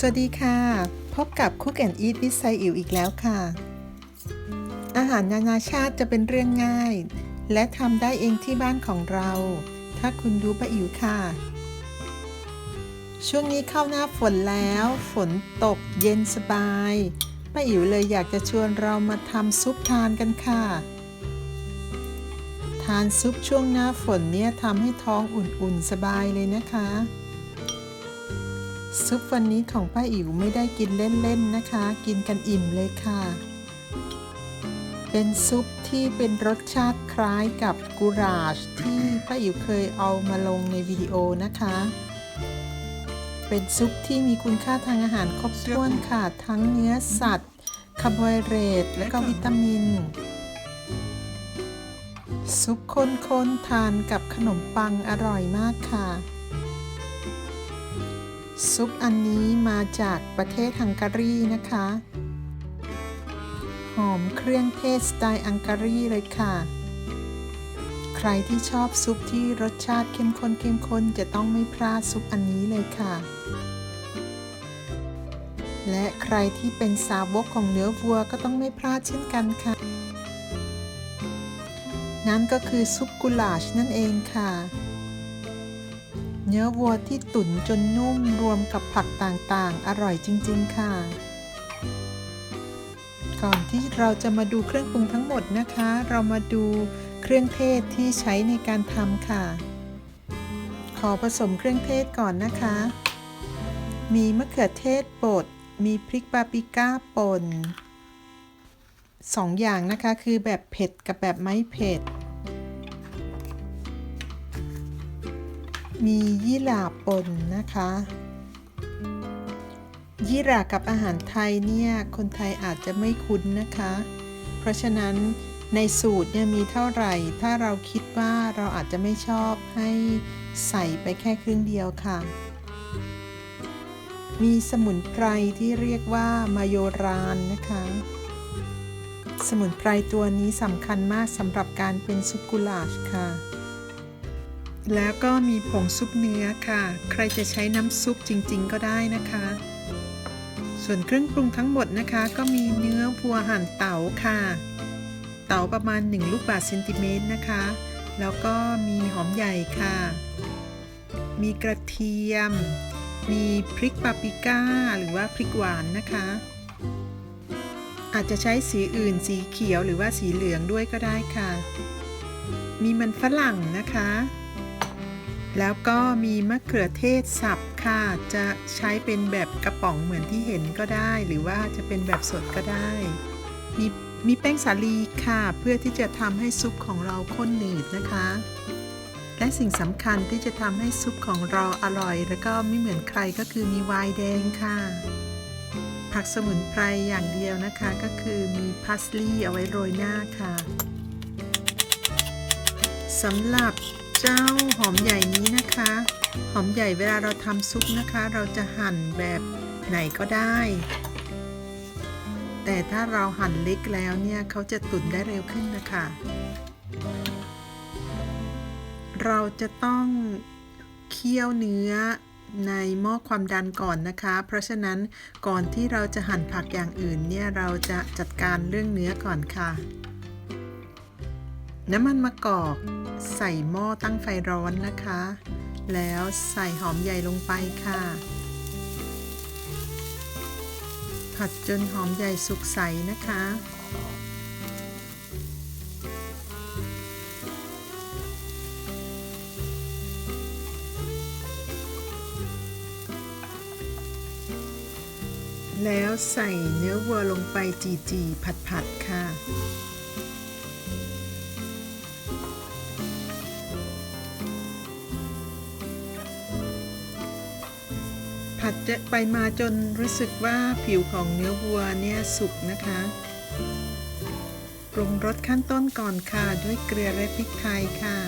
สวัสดีค่ะ พบกับ Cook and Eat with ไซอิ๋วอีกแล้วค่ะ อาหารนานาชาติจะเป็นเรื่องง่าย และทำได้เองที่บ้านของเรา ถ้าคุณดูป้าอิ๋วค่ะ ช่วงนี้เข้าหน้าฝนแล้ว ฝนตกเย็นสบายป้าอิ๋วเลยอยากจะชวนเรามาทำซุปทานกันค่ะ ทานซุปช่วงหน้าฝนเนี่ยทำให้ท้องอุ่นๆสบายเลยนะคะ ซุปวันนี้ของป้าอิ๋วไม่ได้กินเล่นๆนะคะ กินกันอิ่มเลยค่ะ เป็นซุปที่เป็นรสชาติคล้ายกับกูราชที่ป้าอิ๋วเคยเอามาลงในวิดีโอนะคะ เป็นซุปที่มีคุณค่าทางอาหารครบถ้วนค่ะ ทั้งเนื้อสัตว์คาร์โบไฮเดรตและก็วิตามิน ซุปข้นๆทานกับขนมปังอร่อยมากค่ะ ซุปอันนี้มาจากประเทศฮังการีนะคะ หอมเครื่องเทศสไตล์ฮังการีเลยค่ะ ใครที่ชอบซุปที่รสชาติเข้มข้นเข้มข้นจะต้องไม่พลาดซุปอันนี้เลยค่ะ และใครที่เป็นสาวกของเนื้อวัวก็ต้องไม่พลาดเช่นกันค่ะ นั่นก็คือซุปกุหลาชนั่นเองค่ะ เนื้อวัวที่ตุ๋นจนนุ่มรวมกับผักต่างๆ อร่อยจริง ๆ ค่ะ ก่อนที่เราจะมาดูเครื่องปรุงทั้งหมดนะคะ เรามาดูเครื่องเทศที่ใช้ในการทำค่ะ ขอผสมเครื่องเทศก่อนนะคะ มีมะเขือเทศบด มีพริกปาปริก้าป่นสองอย่างนะคะ คือแบบเผ็ดกับแบบไม่เผ็ด มียี่หร่าป่นนะคะ ยี่หร่ากับอาหารไทยเนี่ยคนไทยอาจจะไม่คุ้นนะคะ เพราะฉะนั้นในสูตรเนี่ยมีเท่าไหร่ ถ้าเราคิดว่าเราอาจจะไม่ชอบให้ใส่ไปแค่ครึ่งเดียวค่ะ มีสมุนไพรที่เรียกว่ามาโยรานนะคะ สมุนไพรตัวนี้สำคัญมากสำหรับการเป็นซุปกุหลาชค่ะ แล้วก็มีผงซุปเนื้อค่ะ ใครจะใช้น้ำซุปจริง ๆ ก็ได้นะคะ ส่วนเครื่องปรุงทั้งหมดนะคะ ก็มีเนื้อวัวหั่นเต๋าค่ะ เต๋าประมาณ 1 ลูกบาศก์เซนติเมตรนะคะ แล้วก็มีหอมใหญ่ค่ะ มีกระเทียม มีพริกปาปริก้า หรือว่าพริกหวานนะคะ อาจจะใช้สีอื่นสีเขียวหรือว่าสีเหลืองด้วยก็ได้ค่ะ มีมันฝรั่งนะคะ แล้วก็มีมะเขือเทศสับค่ะ จะใช้เป็นแบบกระป๋องเหมือนที่เห็นก็ได้ หรือว่าจะเป็นแบบสดก็ได้ มีมีแป้งสาลีค่ะ เพื่อที่จะทำให้ซุปของเราข้นหนืดนะคะ และสิ่งสำคัญที่จะทำให้ซุปของเราอร่อย แล้วก็ไม่เหมือนใครก็คือมีไวน์แดงค่ะ ผักสมุนไพรอย่างเดียวนะคะก็คือมีพาสลีย์เอาไว้โรยหน้าค่ะสำหรับ เจ้าหอมใหญ่นี้นะคะ หอมใหญ่เวลาเราทำซุปนะคะ เราจะหั่นแบบไหนก็ได้ แต่ถ้าเราหั่นเล็กแล้วเนี่ยเขาจะตุ๋นได้เร็วขึ้นนะคะ เราจะต้องเคี่ยวเนื้อในหม้อความดันก่อนนะคะ เพราะฉะนั้นก่อนที่เราจะหั่นผักอย่างอื่นเนี่ยเราจะจัดการเรื่องเนื้อก่อนค่ะ น้ำมันมะกอก ใส่หม้อตั้งไฟร้อนนะคะ แล้วใส่หอมใหญ่ลงไปค่ะ ผัดจนหอมใหญ่สุกใสนะคะ แล้วใส่เนื้อวัวลงไปจีๆผัดๆค่ะ จะไปมาจนรู้สึกว่าผิวของเนื้อวัวเนี่ยสุกนะคะ ปรุงรสขั้นต้นก่อนค่ะ ด้วยเกลือและพริกไทยค่ะ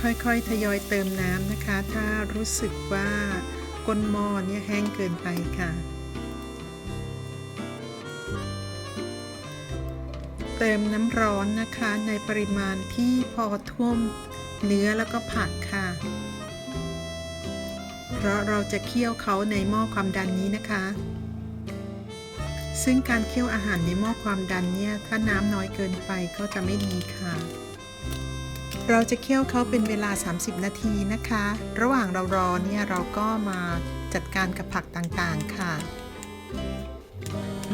ค่อยๆ ทยอยเติมน้ำนะคะ ถ้ารู้สึกว่า ก้นหม้อเนี่ยแห้งเกินไปค่ะ เติมน้ำร้อนนะคะในปริมาณที่พอท่วมเนื้อแล้วก็ผักค่ะ เพราะเราจะเคี่ยวเขาในหม้อความดันนี้นะคะ ซึ่งการเคี่ยวอาหารในหม้อความดันเนี่ยถ้าน้ำน้อยเกินไปก็จะไม่ดีค่ะ เราจะเคี่ยวเขาเป็นเวลา 30 นาทีนะคะ ระหว่างเรารอเนี่ยเราก็มาจัดการกับผักต่างๆค่ะ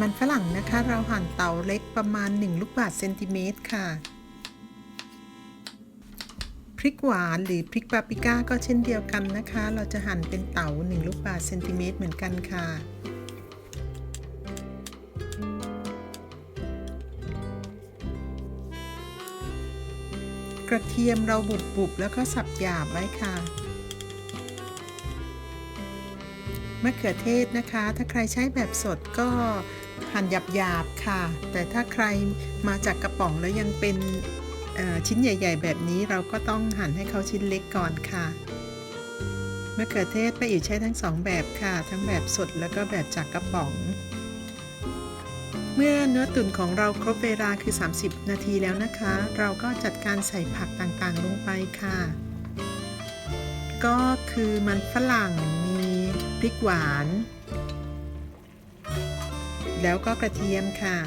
มันฝรั่งนะคะ เราหั่นเตาเล็กประมาณ 1 ลูกบาศก์เซนติเมตรค่ะ พริกหวานหรือพริกปาปริก้าก็เช่นเดียวกันนะคะ เราจะหั่นเป็นเต๋า1 ลูกบาศก์เซนติเมตรเหมือนกันค่ะ กระเทียมเราบุบๆแล้วก็สับหยาบไว้ค่ะมะเขือเทศนะคะ ถ้าใครใช้แบบสดก็หั่นหยาบๆค่ะ แต่ถ้าใครมาจากกระป๋องแล้วยังเป็นชิ้นใหญ่ ๆ แบบนี้เราก็ต้องหั่นให้เขาชิ้นเล็กก่อนค่ะมะเขือเทศไปอิ๋วใช้ทั้งสองแบบค่ะ ทั้งแบบสดแล้วก็แบบจากกระป๋อง เมื่อเนื้อตุ๋นของเราครบเวลาคือ 30 นาทีแล้วนะคะ เราก็จัดการใส่ผักต่างๆ ลงไปค่ะ ก็คือมันฝรั่งมีพริกหวาน แล้วก็กระเทียมค่ะ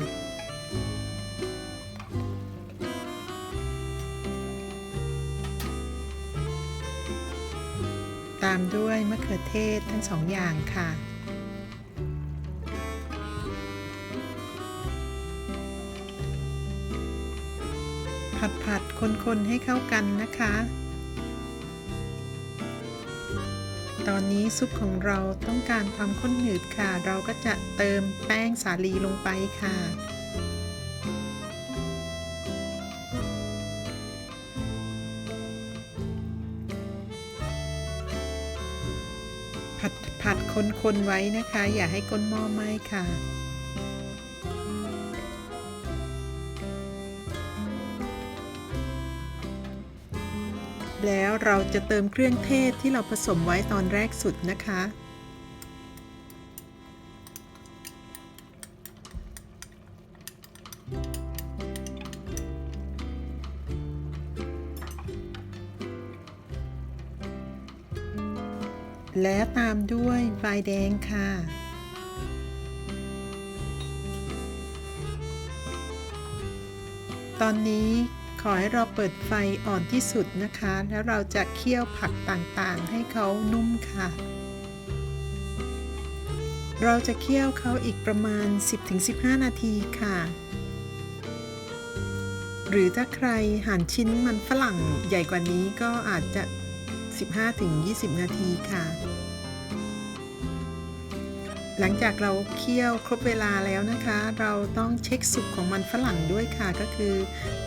ตามด้วยมะเขือเทศทั้งสองอย่างค่ะ ผัดผัดคนๆให้เข้ากันนะคะ ตอนนี้ซุปของเราต้องการความข้นหนืดค่ะ เราก็จะเติมแป้งสาลีลงไปค่ะผัดผัดคนๆไว้นะคะ อย่าให้ก้นหม้อไหม้ค่ะ แล้วเราจะเติมเครื่องเทศที่เราผสมไว้ตอนแรกสุดนะคะ และตามด้วยไฟแดงค่ะตอนนี้ ขอให้เราเปิดไฟอ่อนที่สุดนะคะ แล้วเราจะเคี่ยวผักต่างๆ ให้เขานุ่มค่ะ เราจะเคี่ยวเขาอีกประมาณ 10-15 นาทีค่ะ หรือถ้าใครหั่นชิ้นมันฝรั่งใหญ่กว่านี้ก็อาจจะ 15-20 นาทีค่ะ หลังจากเราเคี่ยวครบเวลาแล้วนะคะ เราต้องเช็คสุกของมันฝรั่งด้วยค่ะ ก็คือ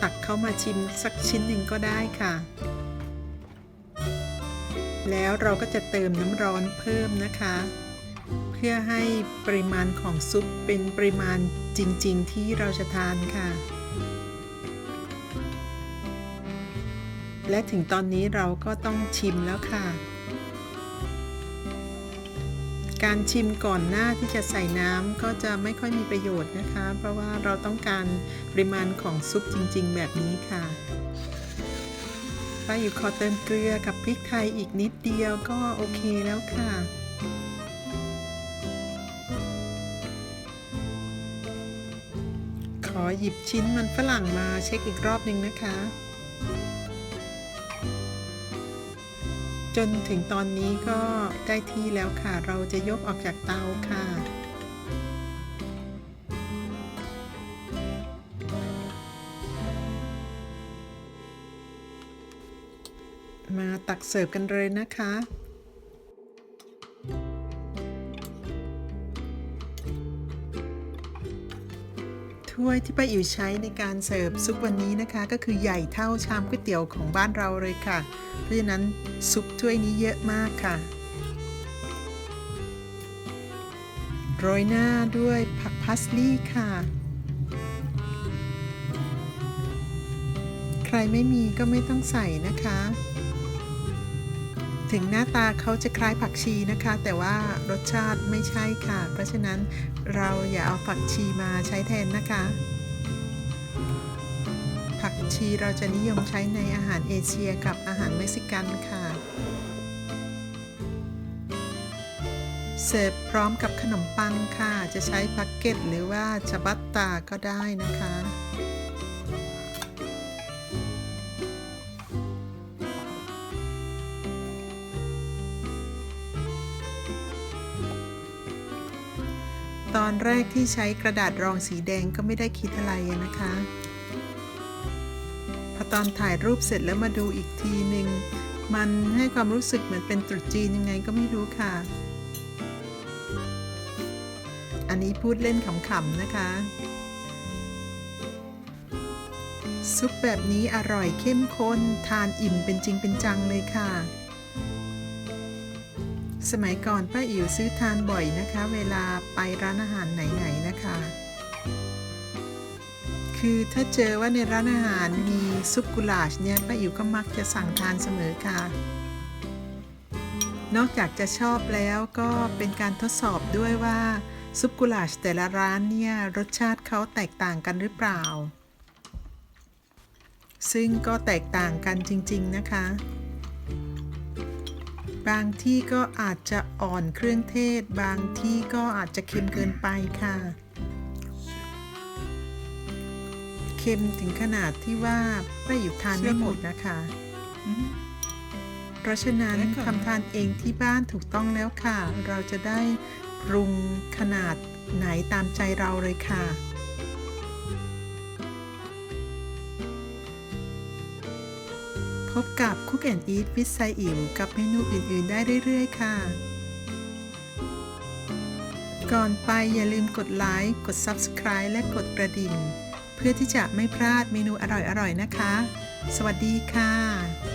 ตักเข้ามาชิมสักชิ้นหนึ่งก็ได้ค่ะ แล้วเราก็จะเติมน้ำร้อนเพิ่มนะคะ เพื่อให้ปริมาณของซุปเป็นปริมาณจริง ๆ ที่เราจะทานค่ะและถึงตอนนี้เราก็ต้องชิมแล้วค่ะ การชิมก่อนหน้าที่จะใส่น้ำก็จะไม่ค่อยมีประโยชน์นะคะ เพราะว่าเราต้องการปริมาณของซุปจริง ๆ แบบนี้ค่ะป้าอยู่ขอเติมเกลือกับพริกไทยอีกนิดเดียวก็โอเคแล้วค่ะขอหยิบชิ้นมันฝรั่งมาเช็คอีกรอบหนึ่งนะคะ จนถึงตอนนี้ก็ได้ที่แล้วค่ะ เราจะยกออกจากเตาค่ะ มาตักเสิร์ฟกันเลยนะคะ ถ้วยที่ป้าอิ๋วใช้ในการเสิร์ฟซุปวันนี้นะคะ ก็คือใหญ่เท่าชามก๋วยเตี๋ยวของบ้านเราเลยค่ะ เพราะฉะนั้นซุปถ้วยนี้เยอะมากค่ะ โรยหน้าด้วยผักพาสลีย์ค่ะ ใครไม่มีก็ไม่ต้องใส่นะคะ ถึงหน้าตาเขาจะคล้ายผักชีนะคะ แต่ว่ารสชาติไม่ใช่ค่ะ เพราะฉะนั้นเราอย่าเอาผักชีมาใช้แทนนะคะ ผักชีเราจะนิยมใช้ในอาหารเอเชียกับอาหารเม็กซิกันค่ะ เสิร์ฟพร้อมกับขนมปังค่ะ จะใช้บักเก็ตหรือว่าจะบัตตาก็ได้นะคะ ตอนแรกที่ใช้กระดาษรองสีแดงก็ไม่ได้คิดอะไรนะคะ พอตอนถ่ายรูปเสร็จแล้วมาดูอีกทีหนึ่งมันให้ความรู้สึกเหมือนเป็นตรุษจีนยังไงก็ไม่รู้ค่ะ อันนี้พูดเล่นขำๆนะคะ ซุปแบบนี้อร่อยเข้มข้นทานอิ่มเป็นจริงเป็นจังเลยค่ะ สมัยก่อนป้าอิ๋วซื้อทานบ่อยนะคะ เวลาไปร้านอาหารไหนๆนะคะ คือถ้าเจอว่าในร้านอาหารมีซุปกุหลาบเนี่ยป้าอิ๋วก็มักจะสั่งทานเสมอค่ะ นอกจากจะชอบแล้วก็เป็นการทดสอบด้วยว่าซุปกุหลาบแต่ละร้านเนี่ยรสชาติเขาแตกต่างกันหรือเปล่า ซึ่งก็แตกต่างกันจริง ๆ นะคะ บางที่ก็อาจจะอ่อนเครื่องเทศ บางที่ก็อาจจะเค็มเกินไปค่ะ เค็มถึงขนาดที่ว่าป้าอยู่ทานไม่หมดนะคะ เพราะฉะนั้นทำทานเองที่บ้านถูกต้องแล้วค่ะ เราจะได้ปรุงขนาดไหนตามใจเราเลยค่ะ บกับ Cook and Eat with ไซอิ๋วกับเมนูอื่น ๆ ได้เรื่อย ๆ ค่ะ ก่อนไปอย่าลืมกดไลค์ กด Subscribe และกดกระดิ่ง เพื่อที่จะไม่พลาดเมนูอร่อย ๆ นะคะ สวัสดีค่ะ